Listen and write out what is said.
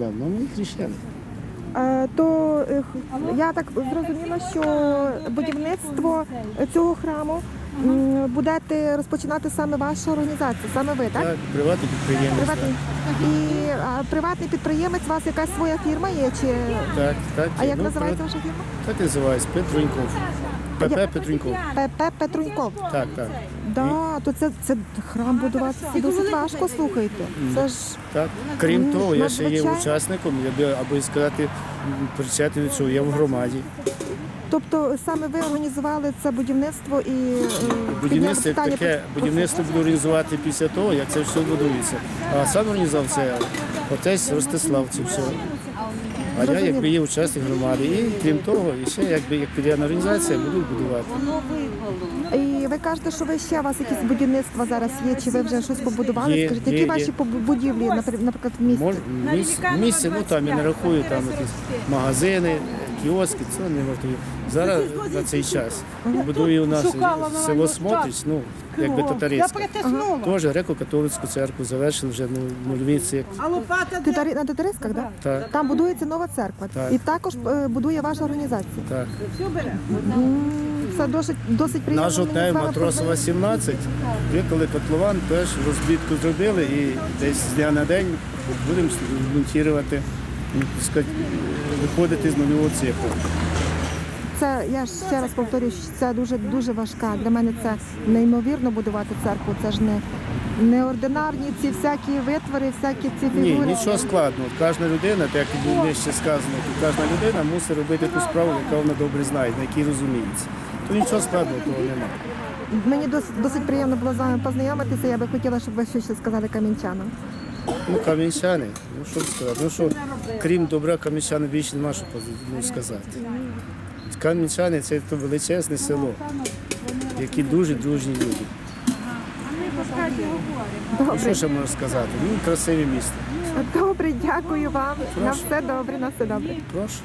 проблем. Ну, ми рішили. Е, То я так зрозуміла, що будівництво цього храму м, будете розпочинати саме ваша організація, саме ви, так? Так, приватний підприємець. Приватний. І а, приватний підприємець, у вас якась своя фірма є? Чи... Так, так. А як ну, називається ваша фірма? Так називається Петруньков. ПП Петруньков. ПП Петруньков. Так, так. Да, то це, це храм будуватися досить важко, слухайте. Це ж Так. Крім того, я ще є надзвичайно. учасником, я би, або сказати, причетний до цього, я в громаді. Тобто саме ви організували це будівництво і е, Будівництво як питання таке, про- будівництво буду організувати після того, як це все будується. А сам організував це отець Ростислав це все. А я якби є учасник громади. І крім того, і ще якби як підрядна організація буду будувати. І ви кажете, що ви ще у вас якісь будівництва зараз є, чи ви вже щось побудували? Є, Скажіть, є, які є. ваші побу- будівлі, напри- наприклад, в місті? Мож, місце, місце, ну там я не рахую, там якісь магазини, кіоски, це не вартує. Зараз на цей час будує у нас село Смотрич, ну якби татарицьке. Теж греко-католицьку церкву завершили вже ну, нульвіці. А лопата на Татариськах, так? Так, Там будується нова церква. Так. І також е, будує ваша організація. так. М, Це досить, досить приємно. Наш мені готель з вами Матросова 17. Виколи котлован, теж розбітку зробили і десь з дня на день будемо монтувати, ну, так сказати, виходити з нульового цифру. Це я ж ще раз повторюю, що це дуже дуже важка. Для мене це неймовірно будувати церкву. Це ж не неординарні ці всякі витвори, всякі ці Ні, фігури. нічого складного. Кожна людина, так як нижче сказано, кожна людина мусить робити ту справу, яка вона добре знає, на якій розуміється. То нічого складного того немає. Мені досить, досить приємно було з вами познайомитися. Я би хотіла, щоб ви щось сказали камінчанам. Ну, кам'янчани, ну що сказати, ну що, крім добра, кам'янчани більше нема що ну, сказати. Кам'янчани це величезне село, які дуже дружні люди. Ну, що ще можна сказати? Ну, красиве місто. добре, дякую вам. На все добре, на все добре. Прошу.